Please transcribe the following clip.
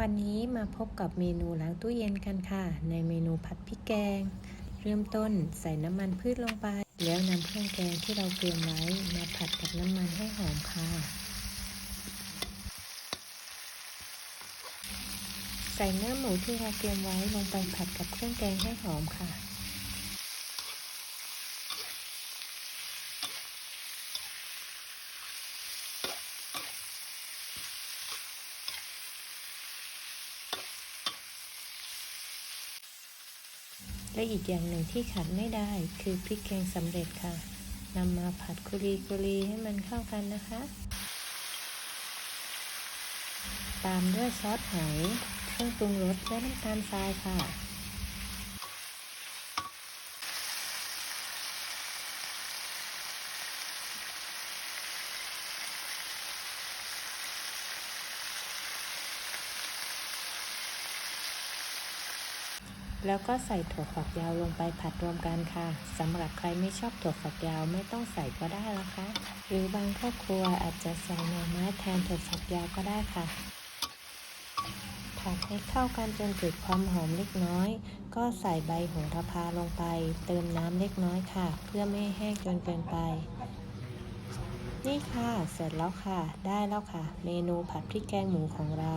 วันนี้มาพบกับเมนูล้างตู้เย็นกันค่ะ ในเมนูผัดพริกแกง เริ่มต้นใส่น้ำมันพืชลงไป แล้วนำเครื่องแกงที่เราเตรียมไว้มาผัดกับน้ำมันให้หอมค่ะ ใส่เนื้อหมูที่เราเตรียมไว้ลงไปผัดกับเครื่องแกงให้หอมค่ะ และอีกอย่างหนึ่งที่ขาดไม่ได้คือพริกแกงสำเร็จค่ะนำมาผัดคุรีคุรีให้มันเข้ากันนะคะ ตามด้วยซอสหอยเครื่องปรุงรสและน้ำตาลทรายค่ะ แล้วก็ใส่ถั่วฝักยาวลงไปผัดรวมกันค่ะสำหรับใครไม่ชอบถั่วฝักยาวไม่ต้องใส่ก็ได้นะคะ หรือบางครอบครัวอาจจะใส่หน่อไม้แทนถั่วฝักยาวก็ได้ค่ะผัดให้เข้ากันจนเกิดความหอมเล็กน้อย ก็ใส่ใบโหระพาลงไป เติมน้ำเล็กน้อยค่ะ เพื่อไม่ให้แห้งจนเกินไป นี่ค่ะ เสร็จแล้วค่ะ ได้แล้วค่ะ เมนูผัดพริกแกงหมูของเรา